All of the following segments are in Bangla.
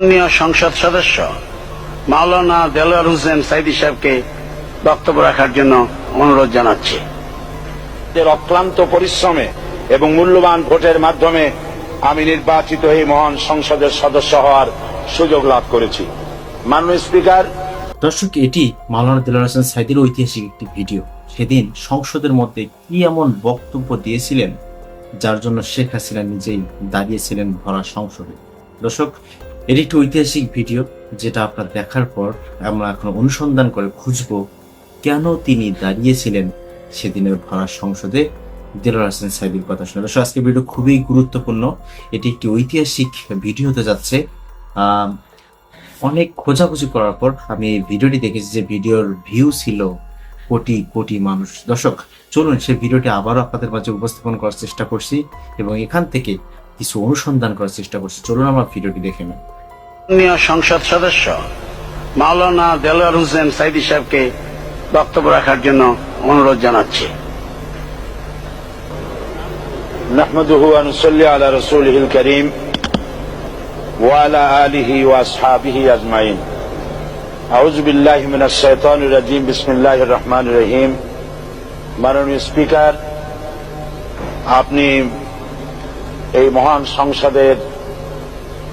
মাননীয় সংসদ সদস্য মাওলানা দেলোয়ার হোসেন সাইদি সাহেবকে বক্তব্য রাখার জন্য অনুরোধ জানাচ্ছি। অক্লান্ত পরিশ্রমে এবং মূল্যবান ভোটের মাধ্যমে আমি নির্বাচিত হয়ে মহান সংসদের সদস্য হওয়ার সুযোগ লাভ করেছি। মাননীয় স্পিকার। দর্শক এটি মাওলানা দিলার হোসেন সাইদির ঐতিহাসিক একটি ভিডিও। সেদিন সংসদের মধ্যে কি এমন বক্তব্য দিয়েছিলেন যার জন্য শেখ হাসিনা নিজেই দাঁড়িয়েছিলেন ভরা সংসদে? দর্শক এটি একটি ঐতিহাসিক ভিডিও যেটা আপনার দেখার পর আমরা এখন অনুসন্ধান করে খুঁজব কেন তিনি দাঁড়িয়েছিলেন সেদিনের ভরা সংসদে। দিলার হোসেন সাইদির কথা শুনে। দর্শক আজকে ভিডিও খুবই গুরুত্বপূর্ণ। এটি একটি ঐতিহাসিক ভিডিও হতে যাচ্ছে। অনেক খোঁজাখুঁজি করার পর আমি এই ভিডিওটি দেখেছি যে ভিডিওর ভিউ ছিল কোটি কোটি মানুষ। দর্শক, চলুন সেই ভিডিওটি আবারও আপনাদের মাঝে উপস্থাপন করার চেষ্টা করছি এবং এখান থেকে কিছু অনুসন্ধান করার চেষ্টা করছি। চলুন আমরা ভিডিওটি দেখে নিই। সংসদ সদস্য মাওলানা দেলোয়ার হোসেন সাইদি সাহেবকে বক্তব্য রাখার জন্য অনুরোধ জানাচ্ছি نحمده ونصلي على رسوله الكريم وعلى آله وأصحابه أجمعين أعوذ بالله من الشيطان الرجيم بسم الله الرحمن الرحيم মাননীয় স্পিকার আপনি এই মহান সংসদের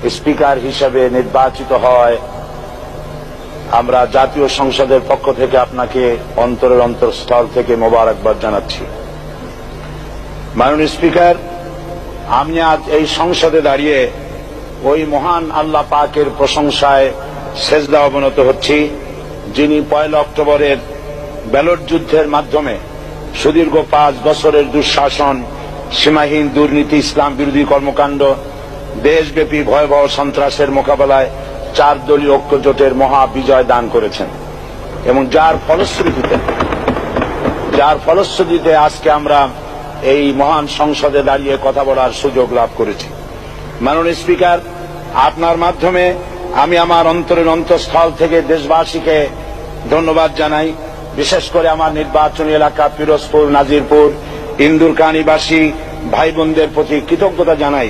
স্পিকার হিসেবে নির্বাচিত হয়। আমরা জাতীয় সংসদের পক্ষ থেকে আপনাকে অন্তরের অন্তরস্থল থেকে মোবারকবাদ জানাচ্ছি। মাননীয় স্পিকার, আমি আজ এই সংসদে দাঁড়িয়ে ওই মহান আল্লাহ পাকের প্রশংসায় সেজদা অবনত হচ্ছি, যিনি পয়লা অক্টোবরের ব্যালট যুদ্ধের মাধ্যমে সুদীর্ঘ পাঁচ বছরের দুঃশাসন, সীমাহীন দুর্নীতি, ইসলাম বিরোধী কর্মকাণ্ড দেশব্যাপী ভয়াবহ সন্ত্রাসের মোকাবেলায় চার দলীয় ঐক্যজোটের মহা বিজয় দান করেছেন। এবং যার ফলশ্রুতিতে যার ফলশ্রুতিতে আজকে আমরা এই মহান সংসদে দাঁড়িয়ে কথা বলার সুযোগ লাভ করেছি। মাননীয় স্পিকার, আপনার মাধ্যমে আমি আমার অন্তরের অন্তঃস্থল থেকে দেশবাসীকে ধন্যবাদ জানাই। বিশেষ করে আমার নির্বাচনী এলাকা পিরোজপুর, নাজিরপুর, ইন্দুরকানিবাসী ভাই বোনদের প্রতি কৃতজ্ঞতা জানাই।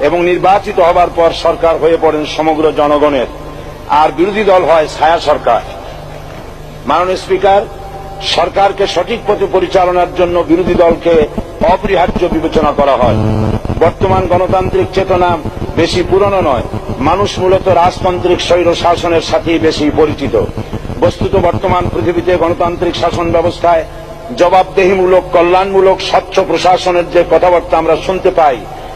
এবং নির্বাচিত হবার পর সরকার হয়ে পড়েন সমগ্র জনগণের। আর বিরোধী দল হয় ছায়া সরকার। মাননীয় স্পিকার, সরকারকে সঠিক পথে পরিচালনার জন্য বিরোধী দলকে অপরিহার্য বিবেচনা করা হয়। বর্তমান গণতান্ত্রিক চেতনা বেশি পুরনো নয়। মানুষ মূলত রাজতান্ত্রিক স্বৈর শাসনের সাথেই বেশি পরিচিত। বস্তুত বর্তমান পৃথিবীতে গণতান্ত্রিক শাসন ব্যবস্থায় জবাবদেহিমূলক, কল্যাণমূলক, স্বচ্ছ প্রশাসনের যে কথাবার্তা আমরা শুনতে পাই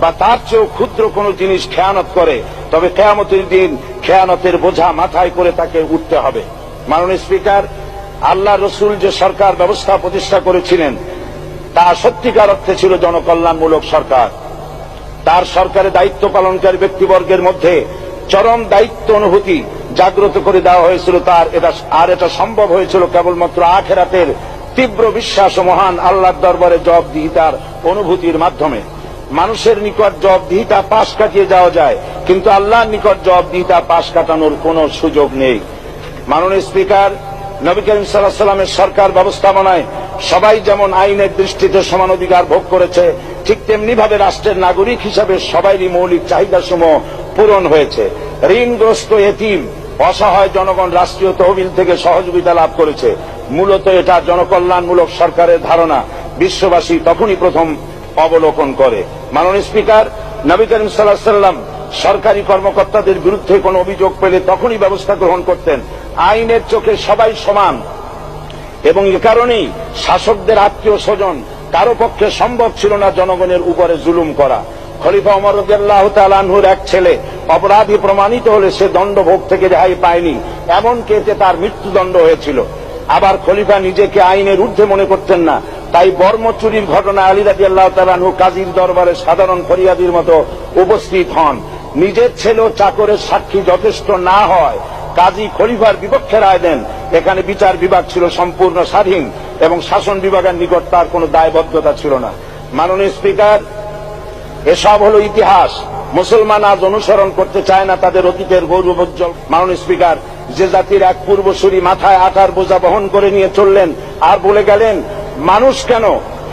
বা তার চেয়েও ক্ষুদ্র কোনো জিনিস খেয়ানত করে, তবে কেয়ামতের দিন খেয়ানতের বোঝা মাথায় করে তাকে উঠতে হবে। মাননীয় স্পিকার, আল্লাহ রসুল যে সরকার ব্যবস্থা প্রতিষ্ঠা করেছিলেন, তা সত্যিকার অর্থে ছিল জনকল্যাণমূলক সরকার। তার সরকারে দায়িত্ব পালনকারী ব্যক্তিবর্গের মধ্যে চরম দায়িত্ব অনুভূতি জাগ্রত করে দেওয়া হয়েছিল, তার এটা, আর এটা সম্ভব হয়েছিল কেবলমাত্র আখেরাতের তীব্র বিশ্বাস ও মহান আল্লাহর দরবারে জবাবদিহিতার অনুভূতির মাধ্যমে। মানুষের নিকট জবাবদিহিতা পাশ কাটিয়ে যাওয়া যায়, কিন্তু আল্লাহর নিকট জবাবদিহিতা পাশ কাটানোর কোনো সুযোগ নেই। মাননীয় স্পিকার, নবী করিম সাল্লাহ সাল্লামের সরকার ব্যবস্থাপনায় সবাই যেমন আইনের দৃষ্টিতে সমান অধিকার ভোগ করেছে, ঠিক তেমনি ভাবে রাষ্ট্রের নাগরিক হিসাবে সবাইরই মৌলিক চাহিদাসমূহ পূরণ হয়েছে। ঋণগ্রস্ত এতিম, অসহায় জনগণ রাষ্ট্রীয় তহবিল থেকে সহযোগিতা লাভ করেছে। মূলত এটা জনকল্যাণমূলক সরকারের ধারণা। বিশ্ববাসী তখনই প্রথম অবলোকন করে। মাননীয় স্পিকার, নবী করিম সাল্লাহ সাল্লাম সরকারি কর্মকর্তাদের বিরুদ্ধে কোনো অভিযোগ পেলে তখনই ব্যবস্থা গ্রহণ করতেন। আইনের চোখে সবাই সমান। এবং এ কারণেই শাসকদের আত্মীয় স্বজন কারও পক্ষে সম্ভব ছিল না জনগণের উপরে জুলুম করা। খলিফা ওমর রাদিয়াল্লাহ তাআলাহুর এক ছেলে অপরাধী প্রমাণিত হলে সে দণ্ডভোগ থেকে রেহাই পায়নি, এমনকি এতে তার মৃত্যুদণ্ড হয়েছিল। আবার খলিফা নিজেকে আইনের ঊর্ধ্বে মনে করতেন না। তাই বর্ম চুরির ঘটনা আলী রাজি আল্লাহ তালানহু কাজীর দরবারে সাধারণ ফরিয়াদির মতো উপস্থিত হন। নিজের ছেলে চাকরের সাক্ষী যথেষ্ট না হয়। কাজী খলিফার বিপক্ষে রায় দেন। এখানে বিচার বিভাগ ছিল সম্পূর্ণ স্বাধীন এবং শাসন বিভাগের নিকট তার কোনো দায়বদ্ধতা ছিল না। মাননীয় স্পিকার, এসব হলো ইতিহাস। মুসলমান আজ অনুসরণ করতে চায় না তাদের অতীতের গৌরবোজ্জ্বল মাননীয় স্পিকার, যে জাতির এক পূর্বসূরি মাথায় আটার বোঝা বহন করে নিয়ে চললেন, আর বলে গেলেন মানুষ কেন?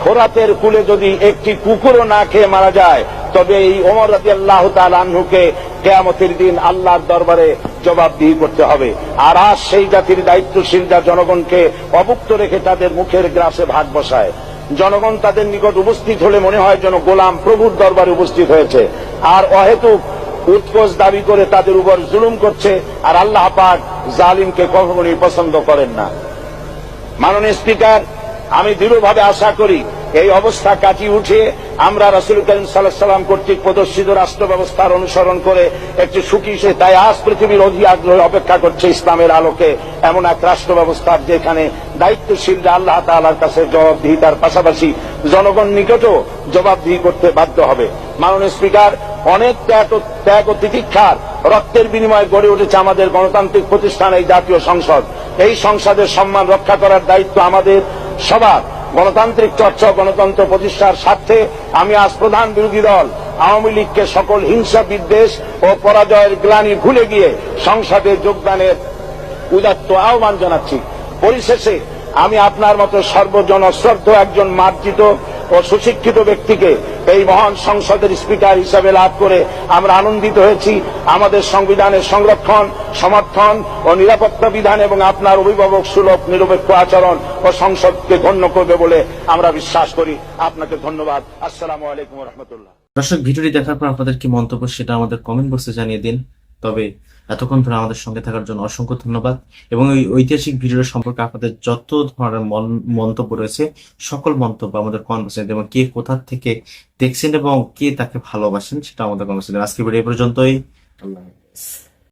ফোরাতের কুলে যদি একটি কুকুরও না খেয়ে মারা যায়, তবে এই ওমর রাজি আল্লাহ আনহুকে কেয়ামতের দিন আল্লাহর দরবারে জবাবদিহি করতে হবে। আর আজ সেই জাতির দায়িত্বশীলরা জনগণকে অভুক্ত রেখে তাদের মুখের গ্রাসে ভাগ বসায়। জনগণ তাদের নিকট উপস্থিত হলে মনে হয় যেন গোলাম প্রভুর দরবারে উপস্থিত হয়েছে। আর অহেতুক উৎকোচ দাবি করে তাদের উপর জুলুম করছে, আর আল্লাহ পাক জালিমকে কখনোই পছন্দ করেন না। মাননীয় স্পিকার আমি দৃঢ়ভাবে আশা করি এই অবস্থা কাটিয়ে উঠে আমরা রসুল করিম সাল্লাহ সাল্লাম কর্তৃক প্রদর্শিত রাষ্ট্র ব্যবস্থার অনুসরণ করে একটি সুখী সে তাই আজ পৃথিবীর অধি আগ্রহে অপেক্ষা করছে ইসলামের আলোকে এমন এক রাষ্ট্র ব্যবস্থার যেখানে দায়িত্বশীলরা আল্লাহ তাআলার কাছে জবাবদিহিতার পাশাপাশি জনগণ নিকটও জবাবদিহি করতে বাধ্য হবে। মাননীয় স্পিকার, অনেক ত্যাগ ত্যাগ ও তিতিক্ষার রক্তের বিনিময়ে গড়ে উঠেছে আমাদের গণতান্ত্রিক প্রতিষ্ঠান, এই জাতীয় সংসদ। এই সংসদের সম্মান রক্ষা করার দায়িত্ব আমাদের। সবার গণতান্ত্রিক চর্চা গণতন্ত্র প্রতিষ্ঠার স্বার্থে আমি আজ প্রধান বিরোধী দল, আওয়ামী লীগকে সকল হিংসা, বিদ্বেষ ও পরাজয়ের গ্লানি ভুলে গিয়ে সংসদে যোগদানের উদাত্ত আহ্বান জানাচ্ছি। পরিশেষে আমি আপনার মতো সর্বজনশ্রদ্ধ একজন মার্জিত ও সুশিক্ষিত ব্যক্তিকে এই মহান সংসদের স্পিকার হিসাবে লাভ করে আমরা আনন্দিত হয়েছি। আমাদের সংবিধানের সংরক্ষণ, সমর্থন ও নিরাপত্তা বিধান এবং আপনার অভিভাবক সুলভ, নিরপেক্ষ আচরণ ও সংসদকে গণ্য করবে বলে আমরা বিশ্বাস করি। আপনাকে ধন্যবাদ। আসসালামু আলাইকুম রহমতুল্লাহ। দর্শক, ভিডিওটি দেখার পর আপনাদের কি মন্তব্য সেটা আমাদের কমেন্ট বক্সে জানিয়ে দিন। তবে এতক্ষণ ধরে আমাদের সঙ্গে থাকার জন্য অসংখ্য ধন্যবাদ। এবং এই ঐতিহাসিক ভিডিও সম্পর্কে আপনাদের যত ধরনের মন- মন্তব্য রয়েছে, সকল মন্তব্য আমাদের কনভার্সেন্ট এবং কে কোথা থেকে দেখছেন এবং কে তাকে ভালোবাসেন সেটা আমাদের কনভার্সেন্ট আজকে ভিডিও পর্যন্তই। আল্লাহ হাফেজ।